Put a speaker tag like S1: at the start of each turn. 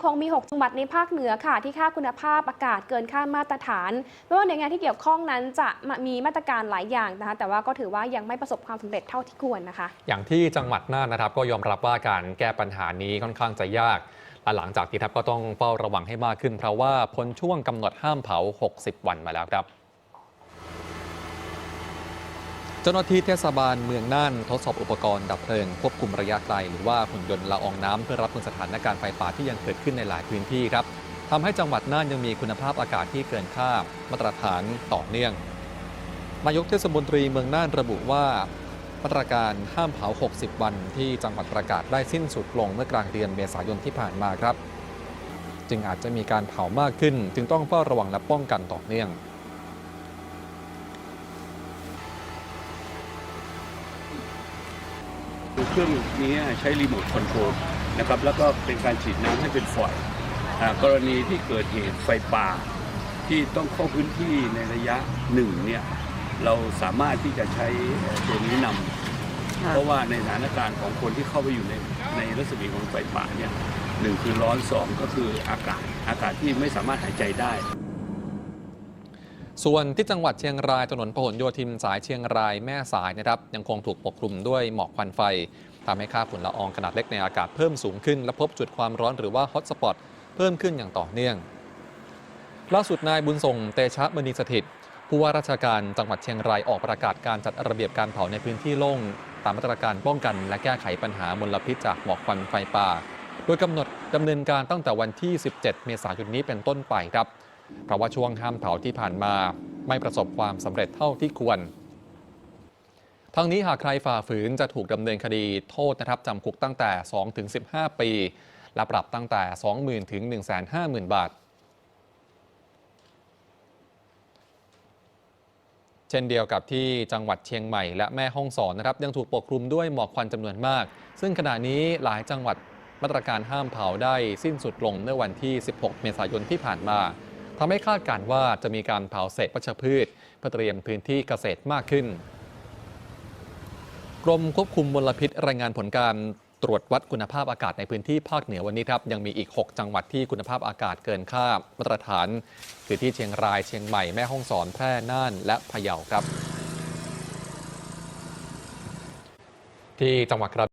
S1: ังคงมี 6 จังหวัดในภาคเหนือค่ะ ที่ค่าคุณภาพอากาศเกินค่ามาตรฐานไม่ว่าหน่วยงานที่เกี่ยวข้องนั้นจะมีมาตรการหลายอย่างนะคะ แต่ว่าก็ถือว่ายังไม่ประสบความสำเร็จเท่าที่ควรนะคะ
S2: อย่างที่จังหวัดน่านนะครับก็ยอมรับว่าการแก้ปัญหานี้ค่อนข้างจะยากและหลังจากที่ทัพก็ต้องเฝ้าระวังให้มากขึ้น เพราะว่าพ้นช่วงกำหนดห้ามเผา 60 วันมาแล้วครับ เจ้าหน้าที่เทศบาลเมืองน่านทดสอบอุปกรณ์ดับเพลิงควบคุมระยะไกล หรือว่าหุ่นยนต์ละอองน้ำเพื่อรับมือสถานการณ์ไฟป่าที่ยังเกิดขึ้นในหลายพื้นที่ครับทำให้จังหวัดน่านยังมีคุณภาพอากาศที่เกินค่ามาตรฐานต่อเนื่อง นายกเทศมนตรีเมืองน่านระบุว่ามาตรการห้ามเผา 60 วันที่จังหวัดประกาศได้สิ้นสุดลงเมื่อกลางเดือนเมษายนที่ผ่านมาครับ จึงอาจจะมีการเผามากขึ้น จึงต้องเฝ้าระวังและป้องกันต่อเนื่อง
S3: เครื่องนี้ใช้รีโมทคอนโทรลนะครับแล้วก็เป็นการฉีดน้ำให้เป็นฝอยอ่ากรณีที่เกิดเหตุไฟป่าที่ต้องเข้าพื้นที่ในระยะหนึ่งเนี่ยเราสามารถที่จะใช้เอ่อตัวนี้นำเพราะว่าในสถานการณ์ของคนที่เข้าไปอยู่ในในรัศมีของไฟป่าเนี่ยหนึ่งคือร้อนสองก็คืออากาศอากาศที่ไม่สามารถหายใจได้
S2: ส่วนที่จังหวัดเชียงรายถนนพหลโยธินสายเชียงรายแม่สายนะครับยังคงถูกปกคลุมด้วยหมอกควันไฟทำให้ค่าฝุ่นละอองขนาดเล็กในอากาศเพิ่มสูงขึ้น และพบจุดความร้อนหรือว่าฮอตสปอตเพิ่มขึ้นอย่างต่อเนื่องล่าสุดนายบุญส่งเตชะมณีสถิตผู้ว่าราชการจังหวัดเชียงรายออกประกาศการจัดระเบียบการเผาในพื้นที่โล่งตามมาตรการป้องกัน และแก้ไขปัญหามลพิษจากหมอกควันไฟป่า โดยกำหนดดำเนินการตั้งแต่วันที่ 17 เมษายนนี้เป็นต้นไปครับ เพราะว่าช่วงห้ามเผาที่ผ่านมาไม่ประสบความสำเร็จเท่าที่ควร ทั้งนี้หากใครฝ่าฝืนจะถูกดำเนินคดีโทษนะครับจำคุกตั้งแต่ 2-15 ปี และปรับตั้งแต่ 20,000 ถึง 150,000 บาท เช่นเดียวกับที่จังหวัดเชียงใหม่และแม่ฮ่องสอนนะครับยังถูกปกคลุมด้วยหมอกควันจำนวนมาก ซึ่งขณะนี้หลายจังหวัดมาตรการห้ามเผาได้สิ้นสุดลงเมื่อวันที่ 16 เมษายนที่ผ่านมา ทำให้คาดการณ์ว่าจะมีการเผาเศษวัชพืชเพื่อเตรียมพื้นที่เกษตรมากขึ้น กรมควบคุมมลพิษรายงานผลการตรวจวัดคุณภาพอากาศในพื้นที่ภาคเหนือวันนี้ครับยังมีอีก 6 จังหวัดที่คุณภาพอากาศเกินค่ามาตรฐาน คือที่เชียงรายเชียงใหม่แม่ฮ่องสอนแพร่น่านและพะเยาครับ ที่จังหวัดกระ